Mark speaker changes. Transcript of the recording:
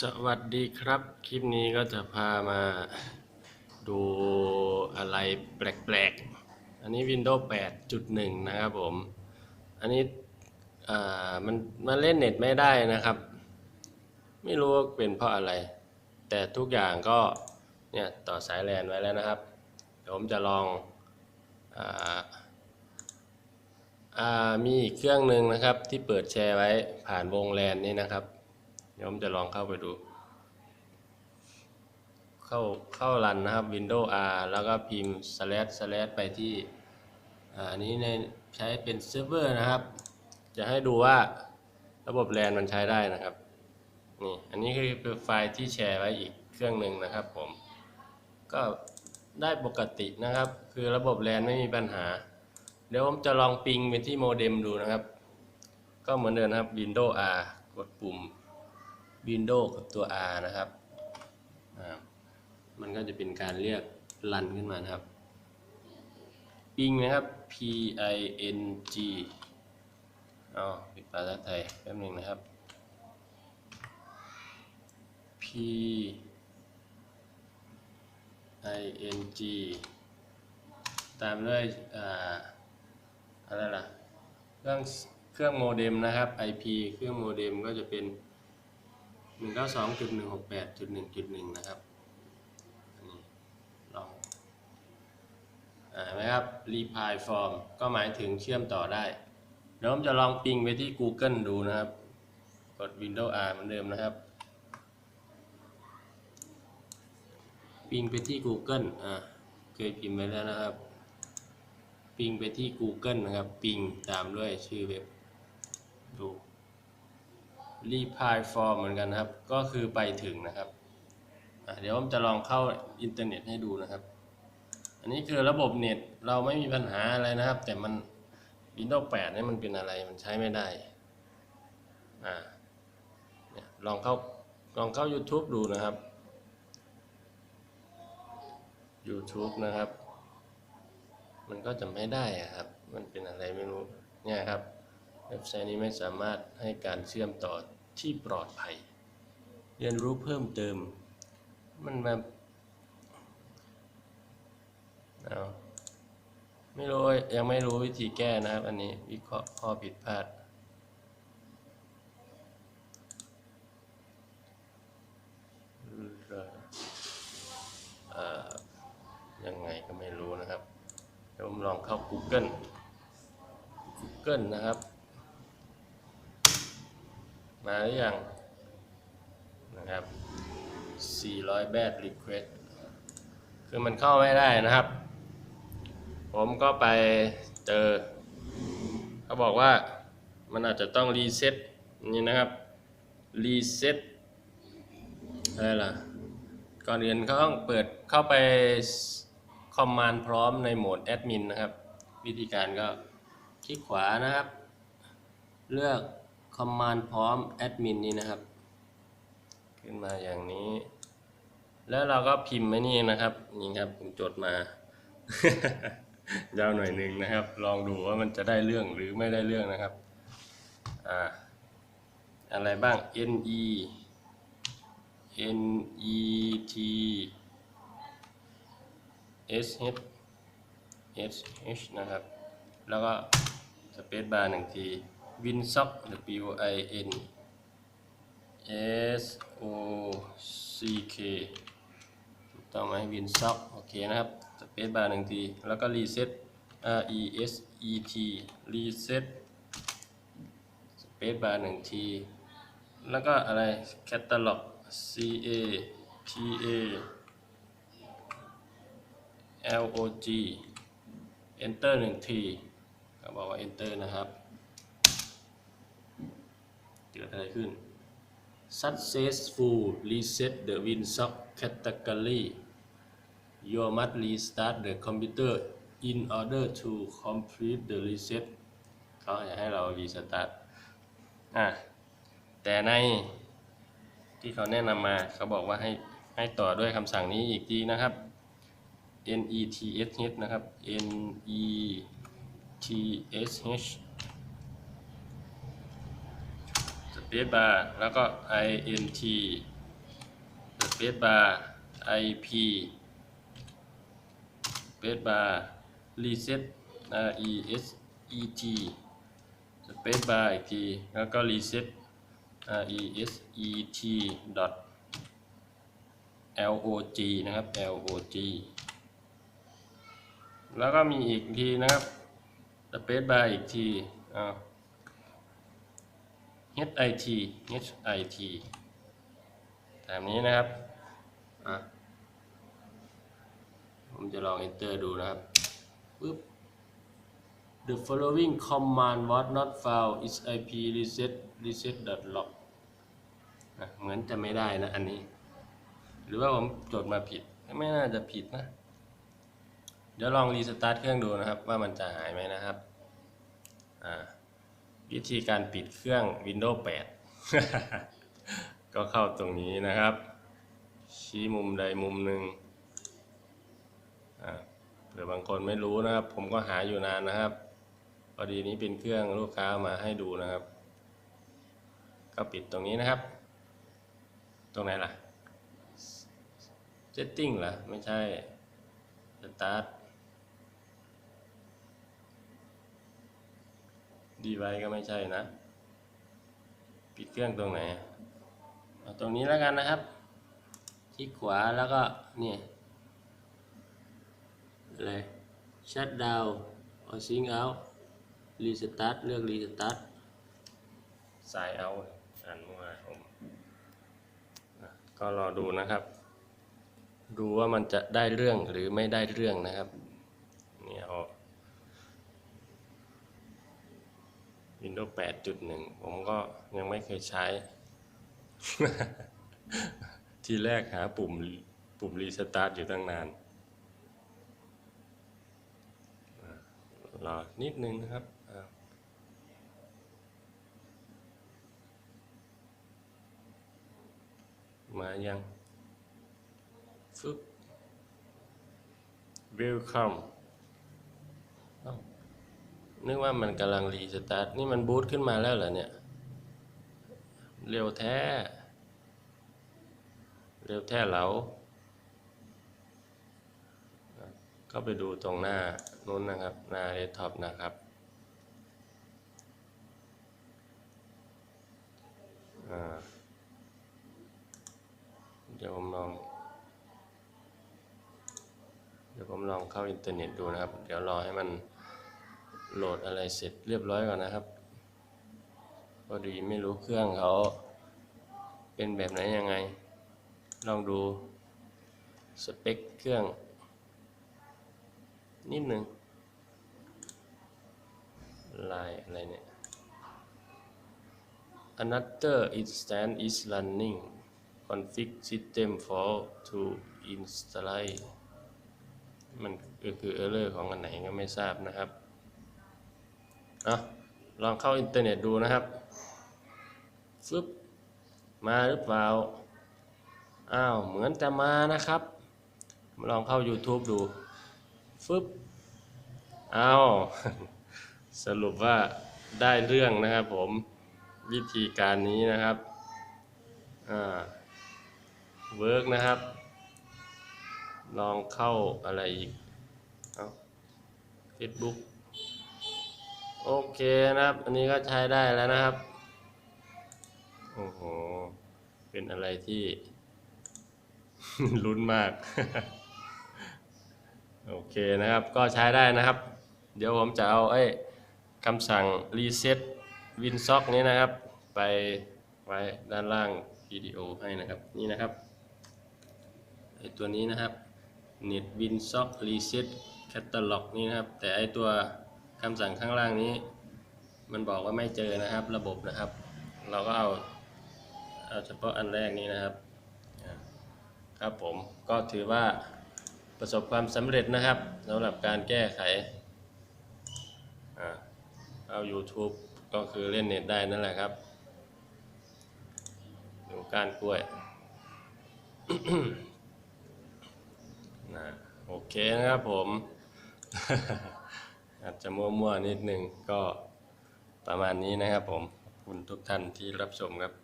Speaker 1: สวัสดีครับ คลิปนี้ก็จะพามาดูอะไรแปลกๆ อันนี้ Windows 8.1 นะครับผม อันนี้มันมันเล่นเน็ตไม่ได้นะครับ ไม่รู้ว่าเป็นเพราะอะไร แต่ทุกอย่างก็เนี่ยต่อสายแลนไว้แล้วนะครับ เดี๋ยวผมจะลองออมีอีกเครื่องหนึ่งนะครับที่เปิดแชร์ไว้ผ่านวงแลนนี่นะครับ ยวผมจะลองเข้าไปดู เข้าเข้ารันนะครับ Windows R แล้วก็พิมพ์ slash slash ไปที่อันนี้ในใช้เป็นเซิร์ฟเวอร์นะครับ จะให้ดูว่าระบบแลนมันใช้ได้นะครับนี่อันนี้คือไฟล์ที่แชร์ไว้อีกเครื่องหนึ่งนะครับผม ก็ได้ปกตินะครับ คือระบบแลนไม่มีปัญหา เดี๋ยวผมจะลองปิงไปที่โมเด็มดูนะครับ ก็เหมือนเดิมนะครับ Windows R กดปุ่ม window กับตัว R นะครับ มันก็จะเป็นการเรียกรันขึ้นมานะครับปิงนะครับ P I N G อ๋อปิดภาษาไทยแป๊บหนึ่งนะครับ P I N G ตามด้วยอ่าอะไรล่ะ เครื่องเครื่องโมเด็มนะครับ IP เครื่องโมเด็มก็จะเป็น 192.168.1.1นะครับอันนี้ลองอ่าเห็นไหมครับ reply form ก็หมายถึงเชื่อมต่อได้ เดี๋ยวผมจะลองปิงไปที่ Google ดูนะครับ กด Windows R เหมือนเดิมนะครับปิงไปที่ Google อ่าเคยพิมพ์ไว้แล้วนะครับปิงไปที่ Google นะครับ ปิงตามด้วยชื่อเว็บดู reply form เหมือนกันนะครับ ก็คือไปถึงนะครับ เดี๋ยวผมจะลองเข้าอินเทอร์เน็ตให้ดูนะครับ อันนี้คือระบบเน็ตเราไม่มีปัญหาอะไรนะครับ แต่มัน Windows 8นี่มันเป็นอะไรมันใช้ไม่ได้อ่าลองเข้าลองเข้า YouTube ดูนะครับ YouTube นะครับ มันก็จะไม่ได้อะครับ มันเป็นอะไรไม่รู้เนี่ยครับ เว็บไซต์นี้ไม่สามารถให้การเชื่อมต่อที่ปลอดภัย เรียนรู้เพิ่มเติม มันแบบเอาไม่รู้ยังไม่รู้วิธีแก้นะครับอันนี้วิเคราะห์ข้อผิดพลาดยังไงก็ไม่รู้นะครับ เดี๋ยวผมลองเข้า Google Google นะครับ มาหรือยังนะครับ 400 bad request คือมันเข้าไม่ได้นะครับ ผมก็ไปเจอ เขาบอกว่ามันอาจจะต้องรีเซ็ตนี่นะครับ รีเซ็ตอะไรล่ะ ก่อนอื่นเขาต้องเปิดเข้าไปคอมมานด์พร้อมในโหมดแอดมินนะครับ วิธีการก็คลิกขวานะครับ เลือก คอมมานด์พร้อมแอดมินนี้นะครับ ขึ้นมาอย่างนี้ แล้วเราก็พิมพ์ไว้นี่นะครับนี่ครับผมจดมา ยาวหน่อยหนึ่งนะครับ ลองดูว่ามันจะได้เรื่องหรือไม่ได้เรื่องนะครับอ่าอะไรบ้าง NE N E T S H S H นะครับ แล้วก็สเปซบาร์หนึ่งที Winsock W I N S O C K ถูกต้องไหม Winsock โอเคนะครับสเปซบาร์หนึ่งที แล้วก็ Reset R E S E T Reset สเปซบาร์หนึ่งที แล้วก็อะไร Catalog C A T A L O G Enter หนึ่งทีเขาบอกว่า Enter นะครับ เกิดอะไรขึ้น Successful reset the Winsock category You must restart the computer in order to complete the reset เขาอยากให้เรา restart อะแต่ในที่เขาแนะนำมาเขาบอกว่าให้ให้ต่อด้วยคำสั่งนี้อีกทีนะครับ N E T S H นะครับ N E T S H E T S H สเปซบาร์แล้วก็ I N T space bar IP space bar reset R E S E T space bar อีกที แล้วก็ reset R E S E T dot L O G นะครับ L O G แล้วก็มีอีกทีนะครับ space bar อีกทีอ้าว H I T H I T แบบนี้นะครับ ผมจะลอง enter ดูนะครับปึ๊บ The following command was not found is IP reset reset log เหมือนจะไม่ได้นะอันนี้ หรือว่าผมจดมาผิด ไม่น่าจะผิดนะ เดี๋ยวลองรีสตาร์ทเครื่องดูนะครับ ว่ามันจะหายไหมนะครับ อ่า วิธีการปิดเครื่อง Windows 8 ก็เข้าตรงนี้นะครับ ชี้มุมใดมุมหนึ่งเผื่อบางคนไม่รู้นะครับ ผมก็หาอยู่นานนะครับพอดีนี้เป็นเครื่องลูกค้ามาให้ดูนะครับ ก็ปิดตรงนี้นะครับ ตรงไหนล่ะ setting เหรอไม่ใช่ start ดีไว้ก็ไม่ใช่นะ ปิดเครื่องตรงไหนเอาตรงนี้แล้วกันนะครับ คลิกขวาแล้วก็นี่เลย shut down or sync out restart เลือก restart สายเอาอ่านมั่วผมก็รอดูนะครับ ดูว่ามันจะได้เรื่องหรือไม่ได้เรื่องนะครับ นี่เอา Windows 8.1ผมก็ยังไม่เคยใช้ ทีแรกหาปุ่มปุ่มรีสตาร์ทอยู่ตั้งนานรอนิดนึงนะครับมายังฟึบ Welcome เอ้า นึกว่ามันกำลังรีสตาร์ทนี่มันบูตขึ้นมาแล้วเหรอเนี่ย เร็วแท้ เร็วแท้เหลาก็ไปดูตรงหน้านู้นนะครับ หน้าเดสก์ท็อปนะครับ เดี๋ยวผมลอง เดี๋ยวผมลองเข้าอินเทอร์เน็ตดูนะครับ เดี๋ยวรอให้มัน โหลดอะไรเสร็จเรียบร้อยก่อนนะครับพอดีไม่รู้เครื่องเขาเป็นแบบไหนยังไง ลองดูสเปคเครื่อง นิดหนึ่งลายอะไรเนี่ย another instance is running config system for to install มันคือคือ error ของอันไหนก็ไม่ทราบนะครับ เอาลองเข้าอินเทอร์เน็ตดูนะครับฟึบมาหรือเปล่า อ้าว เหมือนจะมานะครับ ลองเข้า YouTube ดูฟึบอ้าว สรุปว่าได้เรื่องนะครับผมวิธีการนี้นะครับ อ่า เวิร์กนะครับ ลองเข้าอะไรอีก เอา Facebook โอเคนะครับ อันนี้ก็ใช้ได้แล้วนะครับ โอ้โห เป็นอะไรที่ ลุ้นมาก โอเคนะครับ ก็ใช้ได้นะครับ เดี๋ยวผมจะเอาไอ้คำสั่ง reset winsock นี้นะครับ ไปไว้ด้านล่างวิดีโอให้นะครับ นี่นะครับไอ้ตัวนี้นะครับ net winsock reset catalog นี่นะครับ แต่ไอ้ตัว คำสั่งข้างล่างนี้ มันบอกว่าไม่เจอนะครับ ระบบนะครับ เราก็เอาเอาเฉพาะอันแรกนี้นะครับ ครับผมก็ถือว่าประสบความสำเร็จนะครับสำหรับการแก้ไขเอา YouTube ก็คือเล่นเน็ตได้นั่นแหละครับ ดูการกล้วยนะโอเคนะครับผม อาจจะมั่วๆนิดนึงก็ประมาณนี้นะครับผมขอบคุณทุกท่านที่รับชมครับ